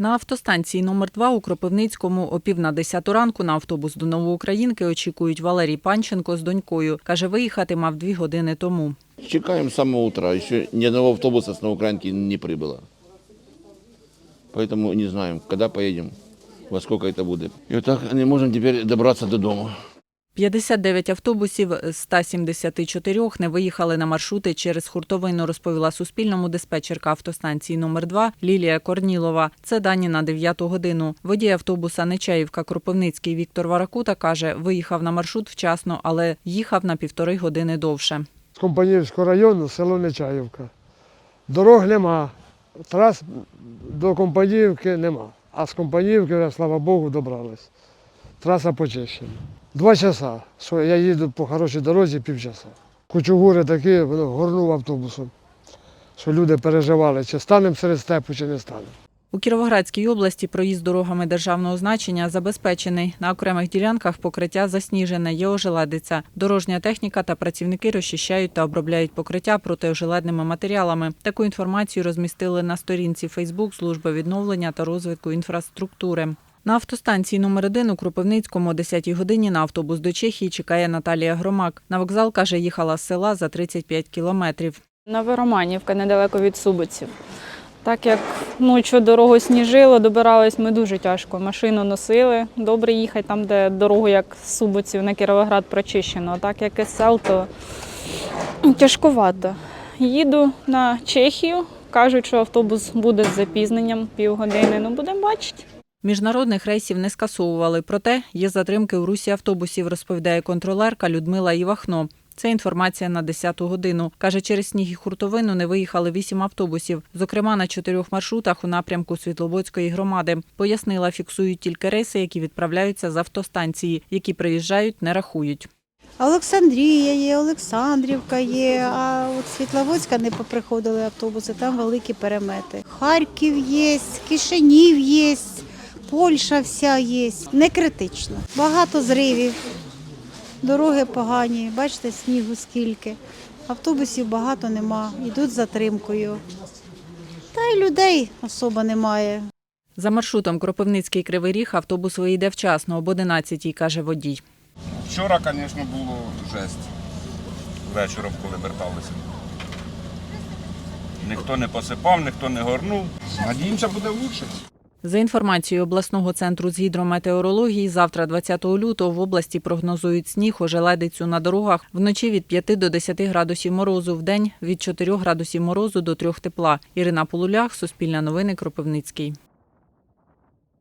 На автостанції номер 2 у Кропивницькому о пів на 10 ранку на автобус до Новоукраїнки очікують Валерій Панченко з донькою. Каже, виїхати мав дві години тому. Чекаем с самого утра. Еще ни одного автобуса с Новоукраинки не прибыло. Поэтому не знаем, когда поедем, во сколько это будет. И вот так не можем теперь добраться до дома. 59 автобусів з 174 не виїхали на маршрути через хуртовину, розповіла Суспільному диспетчерка автостанції номер 2 Лілія Корнілова. Це дані на 9 годину. Водій автобуса Нечаївка Кропивницький Віктор Варакута каже, виїхав на маршрут вчасно, але їхав на півтори години довше. з Компанівського району, село Нечаївка. Дорог нема, трас до Компанівки нема. А з Компанівки, вже, слава Богу, добрались. Траса почищена. Два часа. Що я їду по хорошій дорозі півчаса. Кучугури такі, воно горнув автобусом. Що люди переживали, чи станемо серед степу, чи не станемо. У Кіровоградській області проїзд дорогами державного значення забезпечений. На окремих ділянках покриття засніжене, є ожеледиця. Дорожня техніка та працівники розчищають та обробляють покриття протиожеледними матеріалами. Таку інформацію розмістили на сторінці Фейсбук служби відновлення та розвитку інфраструктури. На автостанції номер 1 у Кропивницькому о 10-й годині на автобус до Чехії чекає Наталія Громак. На вокзал, каже, їхала з села за 35 кілометрів. Новороманівка недалеко від Субиців. Так як ночі дорогу сніжило, добирались ми дуже тяжко. Машину носили. Добре їхати там, де дорогу як з Субиців на Кіровоград прочищено. А так як із сел, то тяжкувато. Їду на Чехію. Кажуть, що автобус буде з запізненням півгодини. Ну, будемо бачити. Міжнародних рейсів не скасовували, проте є затримки у русі автобусів, розповідає контролерка Людмила Івахно. Це інформація на 10-ту годину. Каже, через сніг і хуртовину не виїхали вісім автобусів, зокрема на чотирьох маршрутах у напрямку Світловодської громади. Пояснила, фіксують тільки рейси, які відправляються з автостанції, які приїжджають, не рахують. Олександрія є, Олександрівка є, а от Світловодська не поприходили автобуси, там великі перемети. Харків є, Кишинів є, Польща вся є. Не критично. Багато зривів, дороги погані, бачите, снігу скільки. Автобусів багато нема, йдуть з затримкою. Та й людей особо немає. За маршрутом Кропивницький Кривий Ріг автобус виїде вчасно об 11-й, каже водій. Вчора, звісно, було жесть. Вечором, коли верталися. Ніхто не посипав, ніхто не горнув. Надіємося, буде краще. За інформацією обласного центру з гідрометеорології, завтра, 20 лютого, в області прогнозують сніг, ожеледицю на дорогах. Вночі від 5 до 10 градусів морозу, в день від 4 градусів морозу до 3 тепла. Ірина Полулях, Суспільне новини, Кропивницький.